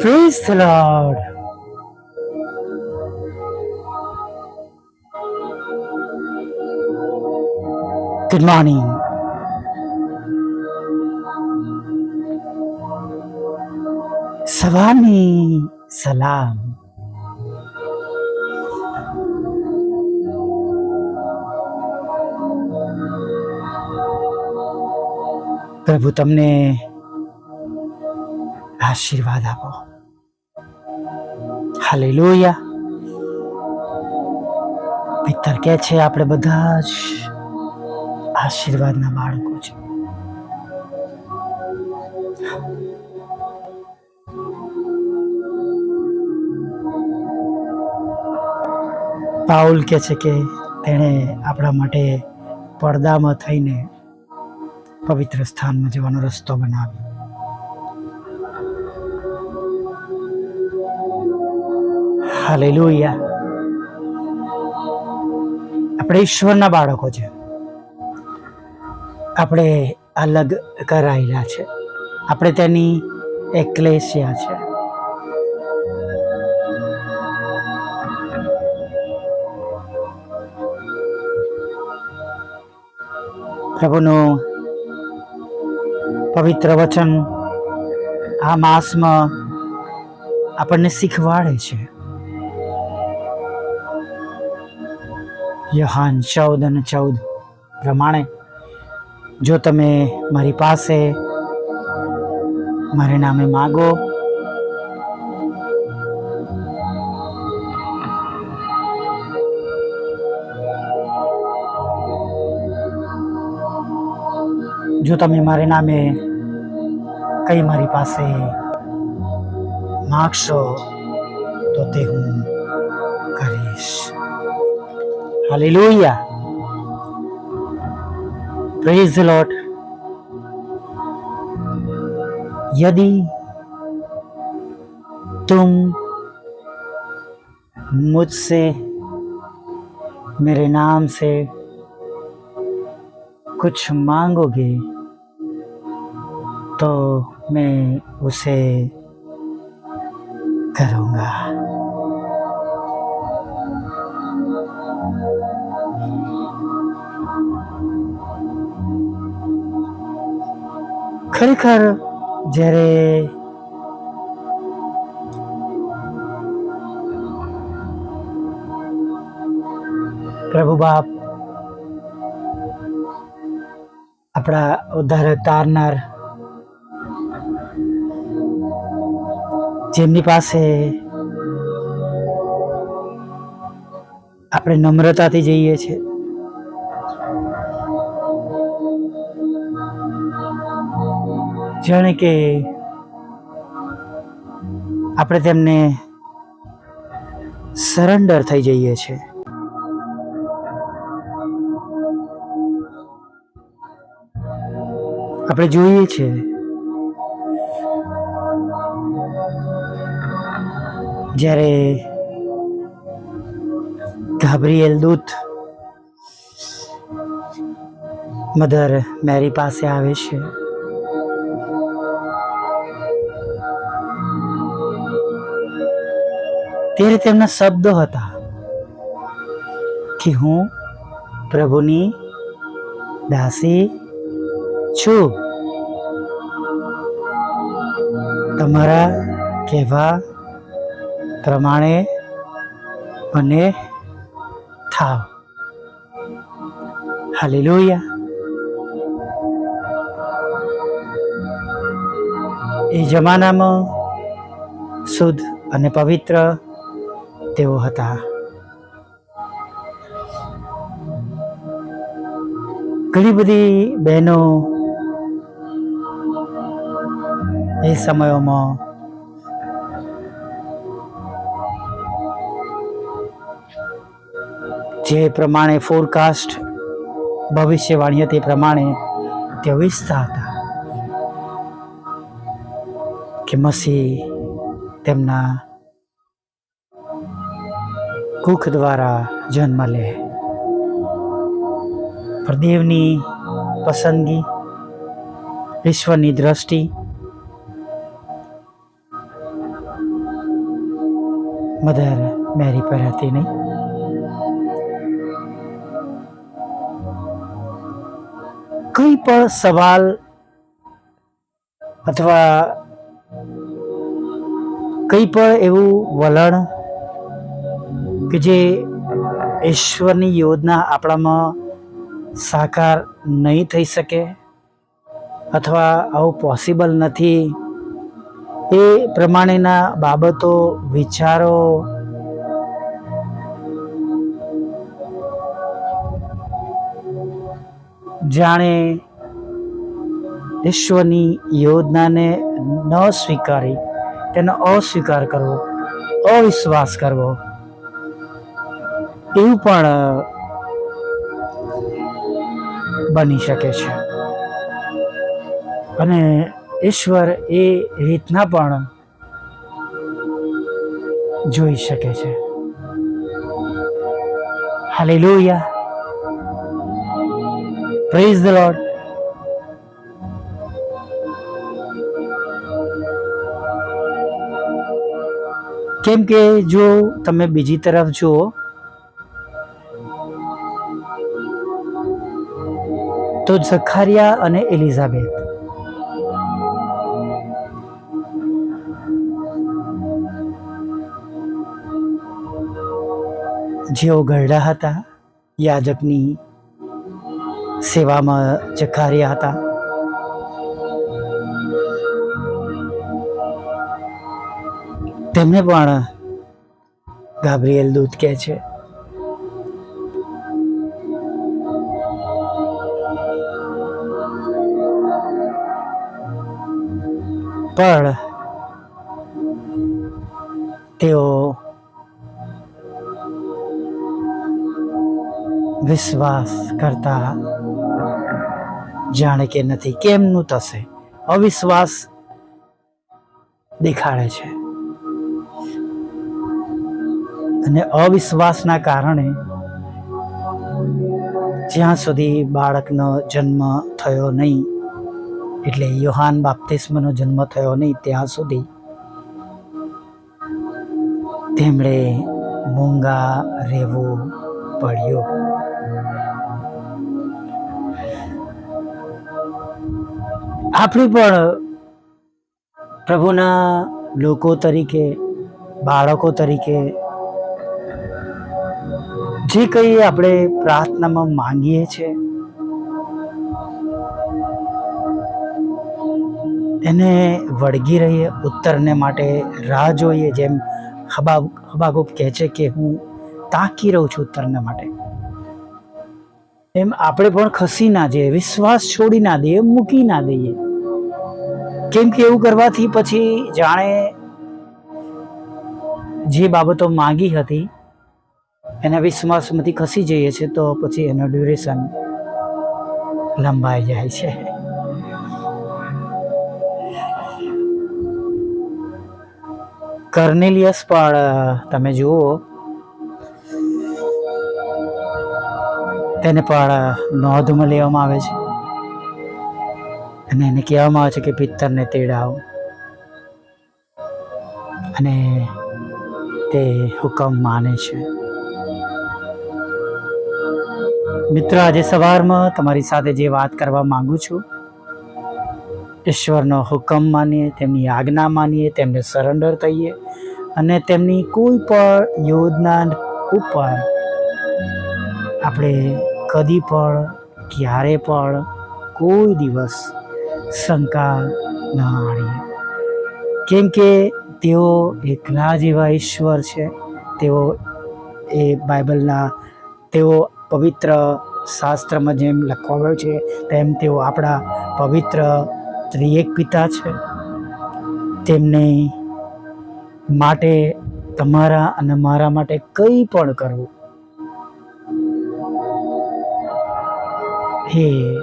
Praise the Lord. Good morning. સવારની સલામ પ્રભુ તમને આશીર્વાદ આપો. હાલેલુયા. પિત્તર કે છે, આપણે બધા જ આશીર્વાદના બાળકો છે. પાઉલ કે છે કે તેણે આપણા માટે પડદામાં થઈને પવિત્ર સ્થાનમાં જવાનો રસ્તો બનાવ્યો. હાલેલુયા. આપણે ઈશ્વરના બાળકો છે. આપણે અલગ કરાયેલા છે. આપણે તેની એકલેશિયા છે. પ્રભુનું પવિત્ર વચન આ માસમાં આપણને શીખવાડે છે. યહાન ચૌદ અને ચૌદ પ્રમાણે, જો તમે મારી પાસે મારે નામે માગો, જો તમે મારે નામે કઈ મારી પાસે માગશો, તો તે હું કરીશ. हालेलुया प्रेज लॉर्ड यदि तुम मुझसे, मेरे नाम से कुछ मांगोगे तो मैं उसे करूँगा। ખરેખર જ્યારે પ્રભુ બાપ આપણા ઉદ્ધાર તારનાર જેમની પાસે આપણે નમ્રતાથી જઈએ છીએ. જાણે કે આપણે તેમને સરેન્ડર થઈ જઈએ છીએ. આપણે જોઈએ છીએ જ્યારે ગાબ્રિએલ દૂત મધર મેરી પાસે આવે છે. ત્યારે તેમના શબ્દો હતા કે હું પ્રભુની દાસી છું. તમારા કહેવા પ્રમાણે મને થાવ હાલેલુયા એ જમાનામાં શુદ્ધ અને પવિત્ર તેઓ હતા. ઘણી બધી બહેનો એ સમયોમાં જે પ્રમાણે ફોરકાસ્ટ ભવિષ્યવાણી હતી એ પ્રમાણે તેઓ ઈચ્છતા હતા. કે મસીહ તેમના કુખ દ્વારા જન્મ લે. પણ દેવની પસંદગી ઈશ્વરની દ્રષ્ટિ, મધર મેરી પર હતી નહીં. પણ સવાલ અથવા કંઈ પણ એવું વલણ કે જે ઈશ્વરની યોજના આપણામાં સાકાર નહીં થઈ શકે અથવા આવું પોસિબલ નથી, એ પ્રમાણેના બાબતો, વિચારો જાણે ઈશ્વરની યોજનાને ન સ્વીકારી, તેનો અસ્વીકાર કરવો, અવિશ્વાસ કરવો. એવું પણ બની શકે છે. અને ઈશ્વર એ રીતના પણ જોઈ શકે છે. હાલેલુયા. પ્રેઝ ધ લોર્ડ કેમ કે જો તમે બીજી તરફ જુઓ, તો ઝખારિયા અને એલિઝાબેથ. જેઓ ગરડા હતા, યાજકની સેવામાં ઝખારિયા હતા તેમને પણ ગાબ્રિએલ દૂત કહે છે. પણ તેઓ વિશ્વાસ કરતા જાણે કે નથી. કેમનું થશે? અવિશ્વાસ દેખાડે છે. અને અવિશ્વાસના કારણે જ્યાં સુધી બાળકનો જન્મ થયો નહીં, એટલે યોહાન બાપ્તિસ્મનો જન્મ થયો નહીં, ત્યાં સુધી તેમણે મૂંગા રહેવું પડ્યું. આપણે પણ પ્રભુના લોકો તરીકે, બાળકો તરીકે જે કંઈ આપણે પ્રાર્થનામાં માંગીએ છીએ, એને વળગી રહીએ, ઉત્તરને માટે રાહ જોઈએ, જેમ હબા હબાગુબ કહે છે કે હું તાકી રહું છું ઉત્તરને માટે. એમ આપણે પણ ખસી ના જઈએ, વિશ્વાસ છોડી ના દઈએ, મૂકી ના દઈએ. કેમ કે એવું કરવાથી પછી જાણે જે બાબતો માંગી હતી એના વિશ્વાસમાંથી ખસી જઈએ છીએ તો પછી એનો ડ્યુરેશન લંબાઈ જાય છે. કર્નેલિયસ પણ તમે જુઓ. તેને પણ નોંધમાં લેવામાં આવે છે. અને એને કહેવામાં આવે છે કે પિત્તરને તેડાવ. અને તે હુકમ માને છે. મિત્ર, આજે સવારમાં તમારી સાથે જે વાત કરવા માંગુ છું, ઈશ્વરનો હુકમ માનીએ, તેમની આજ્ઞા માનીએ, તેમને સરેન્ડર થઈએ અને તેમની કોઈ પણ યોજના ઉપર આપણે કદી પણ, ક્યારે પણ કોઈ દિવસ શંકા ન આણીએ કેમ કે તેઓ એકલા જેવા ઈશ્વર છે, તેઓ એ બાઇબલના, તેઓ પવિત્ર શાસ્ત્રમાં જેમ લખવામાં આવ્યું છે, તેમ તેઓ આપણા પવિત્ર ત્રિએક પિતા છે. તેમને માટે તમારા અને મારા માટે કંઈ પણ કરવું. એ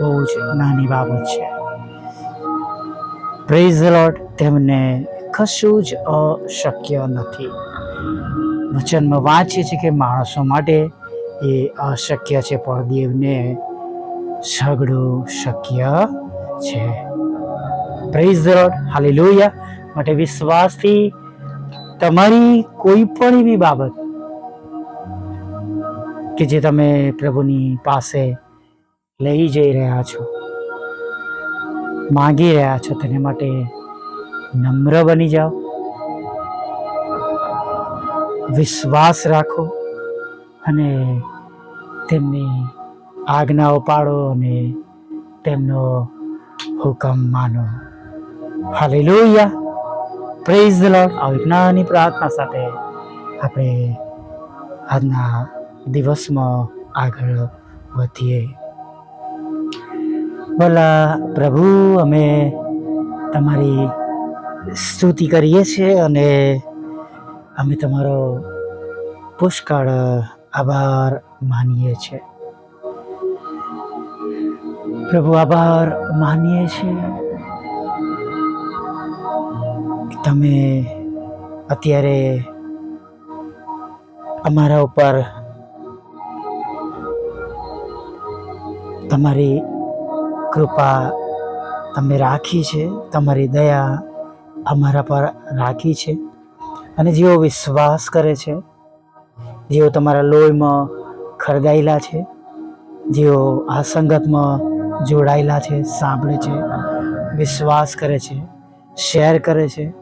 બહુ જ નાની બાબત છે. પ્રેઝ લોટ તેમને કશું જ અશક્ય નથી. વચનમાં વાંચીએ છીએ કે માણસો માટે એ અશક્ય છે પણ દેવને સગડું શક્ય છે. પ્રેઝ ધ લોર્ડ હાલેલુયા માટે વિશ્વાસથી તમારી કોઈ પણ એવી બાબત કે જે તમે પ્રભુની પાસે લઈ જઈ રહ્યા છો, માંગી રહ્યા છો, તેને માટે નમ્ર બની જાઓ. વિશ્વાસ રાખો. અને તેમની આજ્ઞાઓ પાડો અને તેમનો હુકમ માનો. હાલેલુયા. પ્રેઝ ધ લોર્ડ આવી નાની પ્રાર્થના સાથે આપણે આજના દિવસમાં આગળ વધીએ. ભલા પ્રભુ, અમે તમારી સ્તુતિ કરીએ છીએ અને અમે તમારો પુષ્કળ આભાર માનીએ છીએ. પ્રભુ, આભાર માનીએ છીએ. તમે અત્યારે અમારા ઉપર તમારી કૃપા તમે રાખી છે, તમારી દયા અમારા પર રાખી છે અને જેઓ વિશ્વાસ કરે છે જેઓ તમારા લોહીમાં ખરગાયેલા છે, જેઓ આ સંગતમાં જોડાયેલા છે, સાંભળે છે, વિશ્વાસ કરે છે, શેર કરે છે.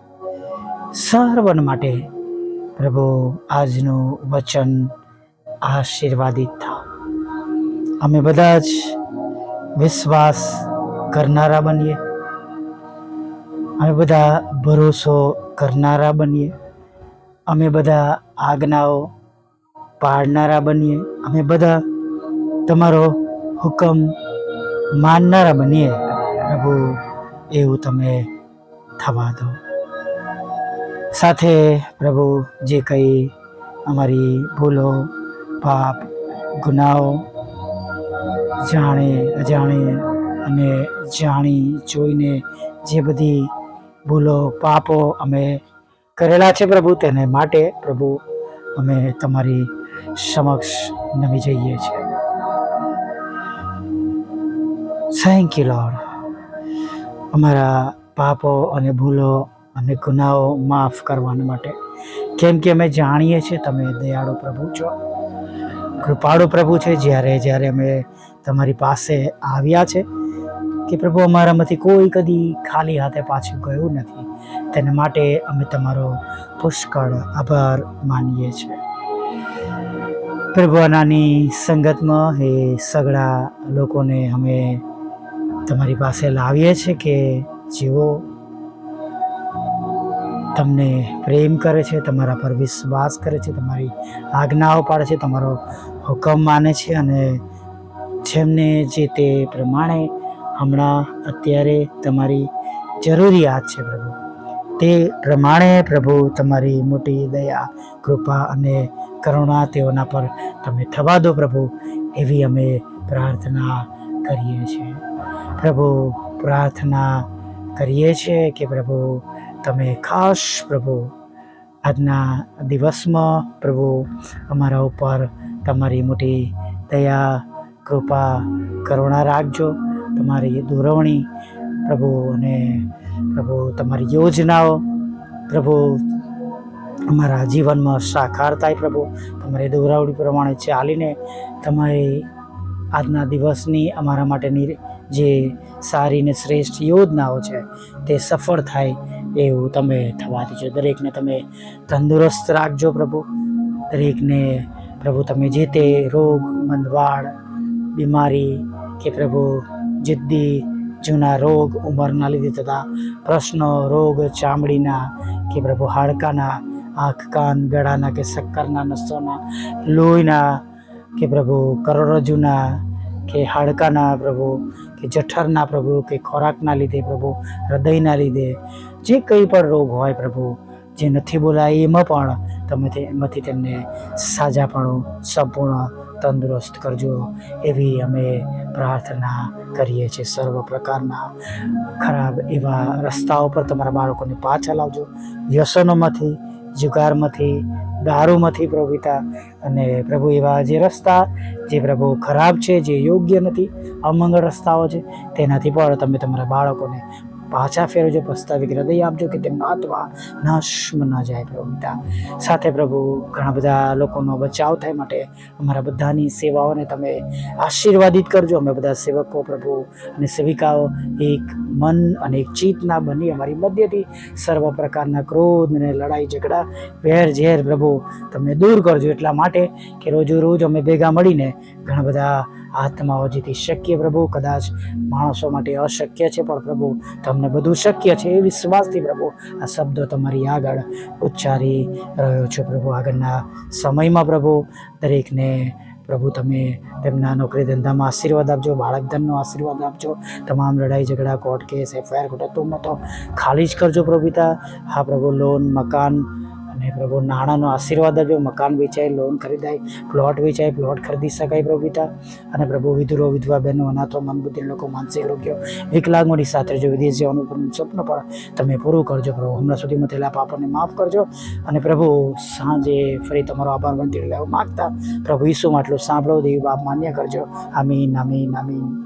સર્વન માટે પ્રભુ આજનું વચન આશીર્વાદિત થાવ. અમે બધા જ વિશ્વાસ કરનારા બનીએ. અમે બધા ભરોસો કરનારા બનીએ. અમે બધા આજ્ઞાઓ પાળનારા બનીએ. અમે બધા તમારો હુકમ માનનારા બનીએ. પ્રભુ, એવું તમે થવા દો. સાથે પ્રભુ, જે કંઈ અમારી ભૂલો, પાપ, ગુનાઓ જાણે, અજાણે અને જાણી, જોઈને જે બધી ભૂલો, પાપો અમે કરેલા છે પ્રભુ, તેને માટે પ્રભુ, અમે તમારી સમક્ષ નમી જઈએ છીએ. થેન્ક યુ લોર્ડ અમારા પાપો અને ભૂલો અને ગુનાઓ માફ કરવાના માટે. કેમ કે અમે જાણીએ છીએ તમે દયાળુ પ્રભુ છો. કૃપાળુ પ્રભુ છે. જ્યારે જ્યારે અમે તમારી પાસે આવ્યા છે કે પ્રભુ અમારામાંથી કોઈ કદી ખાલી હાથે પાછું ગયું નથી, તેના માટે અમે તમારો પુષ્કળ આભાર માનીએ છીએ. પ્રભુ સંગતમાં એ સગળા લોકોને અમે તમારી પાસે લાવીએ છીએ કે જેઓ તમને પ્રેમ કરે છે, તમારા પર વિશ્વાસ કરે છે, તમારી આજ્ઞાઓ પાડે છે, તમારો હુકમ માને છે અને જેમને જે તે પ્રમાણે હમણાં અત્યારે તમારી જરૂરિયાત છે પ્રભુ. તે પ્રમાણે પ્રભુ તમારી મોટી દયા, કૃપા અને કરુણા તેઓના પર તમે થવા દો પ્રભુ, એવી અમે પ્રાર્થના કરીએ છીએ. પ્રભુ, પ્રાર્થના કરીએ છીએ કે પ્રભુ, તમે ખાસ પ્રભુ, આજના દિવસમાં પ્રભુ, અમારા ઉપર તમારી મોટી દયા, કૃપા, કરુણા રાખજો. તમારી દોરવણી પ્રભુ અને પ્રભુ, તમારી યોજનાઓ, પ્રભુ, અમારા જીવનમાં સાકાર થાય પ્રભુ. તમારી દોરાવડી પ્રમાણે ચાલીને તમારી આજના દિવસની અમારા માટેની જે સારી ને શ્રેષ્ઠ યોજનાઓ છે, તે સફળ થાય એવું તમે થવા દેજો. દરેકને તમે તંદુરસ્ત રાખજો પ્રભુ. દરેકને પ્રભુ, તમે જે તે રોગ મંદવાડ બીમારી કે પ્રભુ જિદ્દી જૂના રોગ ઉંમરના લીધે થતા પ્રશ્નો, રોગ, ચામડીના કે પ્રભુ હાડકાના, આંખ, કાન, ગળાના કે શક્કરના નસોના, લોહીના કે પ્રભુ કરોડરજ્જુના કે હાડકાના પ્રભુ કે જઠરના પ્રભુ કે ખોરાકના લીધે પ્રભુ, હૃદયના લીધે, જે કંઈ પણ રોગ હોય પ્રભુ, જે નથી બોલાય એમાં પણ તમે એમાંથી તેમને સાજાપણું સંપૂર્ણ તંદુરસ્ત કરજો એવી અમે પ્રાર્થના કરીએ છીએ સર્વ પ્રકારના ખરાબ એવા રસ્તાઓ પર તમારા બાળકોને પાછા લાવજો. વ્યસનોમાંથી, જુગારમાંથી, દારૂમાંથી પ્રભુ અને પ્રભુ એવા જે રસ્તા, જે પ્રભુ ખરાબ છે, જે યોગ્ય નથી, અમંગળ રસ્તાઓ છે, તેનાથી પણ તમે તમારા બાળકોને પાછા ફેરવજો પસ્તાવી હૃદય આપજો કે તેમનો આત્મા નાશમાં ન જાય પ્રભુ પિતા. સાથે પ્રભુ, ઘણા બધા લોકોનો બચાવ થાય માટે અમારા બધાની સેવાઓને તમે આશીર્વાદિત કરજો. અમે બધા સેવકો પ્રભુ અને સેવિકાઓ, એક મન અને એક ચિત્તના બની અમારી મધ્યથી સર્વ પ્રકારના ક્રોધ અને લડાઈ, ઝઘડા, વેર, ઝેર પ્રભુ તમે દૂર કરજો. એટલા માટે કે રોજો રોજ અમે ભેગા મળીને ઘણા બધા આત્માઓ જેથી શક્ય પ્રભુ, કદાચ માણસો માટે અશક્ય છે, પણ પ્રભુ, તમને બધું શક્ય છે એ વિશ્વાસથી પ્રભુ, આ શબ્દો તમારી આગળ ઉચ્ચારી રહ્યો છો પ્રભુ. આગળના સમયમાં પ્રભુ, દરેકને પ્રભુ, તમે તેમના નોકરી ધંધામાં આશીર્વાદ આપજો, બાળક ધનનો આશીર્વાદ આપજો, તમામ લડાઈ ઝઘડા કોર્ટ કેસ એફઆઈઆર કુટુંબમાં તો ખાલી જ કરજો પ્રભુતા હા પ્રભુ લોન મકાન અને પ્રભુ નાણાંનો આશીર્વાદ આપજો, મકાન વેચાય લોન ખરીદાય પ્લોટ વેચાય પ્લોટ ખરીદી શકાય પ્રભુ પિતા. અને પ્રભુ વિધુરો, વિધવા બહેનો, અનાથો, મનબુદ્ધિ લોકો, માનસિક રોગ્યો વિકલાંગોની સાથે જો વિદેશ જવાનું પણ સ્વપ્ન પણ તમે પૂરું કરજો પ્રભુ. હમણાં સુધીમાં થયેલા પાપોને માફ કરજો. અને પ્રભુ સાંજે ફરી તમારો આભાર બનતી લેવા માગતા પ્રભુ ઈસુમાં આટલું સાંભળો, દેવી બાપ માન્ય કરજો. આમીન આમીન આમીન.